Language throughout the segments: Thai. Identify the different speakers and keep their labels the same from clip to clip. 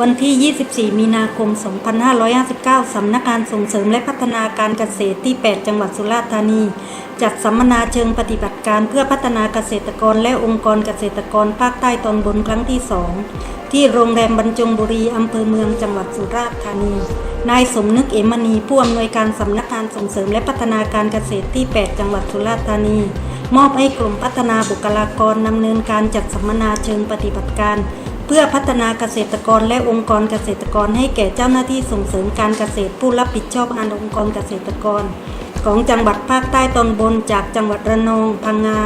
Speaker 1: วันที่ 24 มีนาคม 2559 สำนักงานส่งเสริมและพัฒนาการเกษตรที่ 8 จังหวัดสุราษฎร์ธานี จัดสัมมนาเชิงปฏิบัติการเพื่อพัฒนาเกษตรกรและองค์กรเกษตรกรภาคใต้ตอนบนครั้งที่ 2 ที่โรงแรมบรรจงบุรีอำเภอเมืองจังหวัดสุราษฎร์ธานี นายสมนึกเอมณีผู้อำนวยการสำนักงานส่งเสริมและพัฒนาการเกษตรที่ 8 จังหวัดสุราษฎร์ธานีมอบให้กลุ่มพัฒนาบุคลากรดำเนินการจัดสัมมนาเชิงปฏิบัติการ พื่อพัฒนาเกษตรกรและองค์กรเกษตรกรให้แก่เจ้าหน้าที่ส่งเสริมการเกษตรผู้รับผิดชอบงานองค์กรเกษตรกร ของจังหวัดภาคใต้ตอนบนจากจังหวัดระนอง พังงา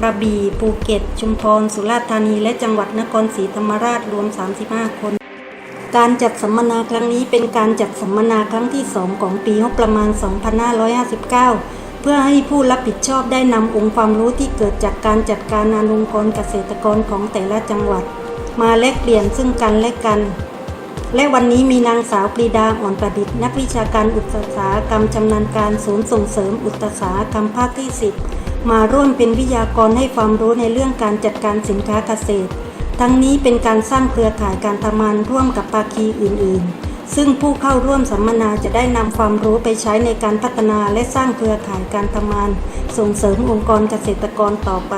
Speaker 1: กระบี่ภูเก็ต ชุมพร สุราษฎร์ธานี และจังหวัดนครศรีธรรมราชรวม 35 คนการจัดสัมมนาครั้งนี้เป็นการจัดสัมมนาครั้งที่ 2 ของปีงบประมาณ 2559 เพื่อให้ผู้รับผิดชอบได้นำองค์ความรู้ที่เกิดจากการจัดการงานองค์กรเกษตรกรของแต่ละจังหวัด มาแลกเปลี่ยนซึ่งกันและกัน และวันนี้มีนางสาวปรีดาอ่อนประดิษฐ์นักวิชาการอุตสาหกรรมชำนาญการศูนย์ส่งเสริมอุตสาหกรรมภาคที่ 10 มาร่วมเป็นวิทยากรให้ความรู้ในเรื่องการจัดการสินค้าเกษตร ทั้งนี้เป็นการสร้างเครือข่ายการทำงานร่วมกับภาคีอื่น ๆซึ่งผู้เข้าร่วมสัมมนาจะได้นำความรู้ไปใช้ในการพัฒนาและสร้างเครือข่ายการทำงาน ส่งเสริมองค์กรเกษตรกรต่อไป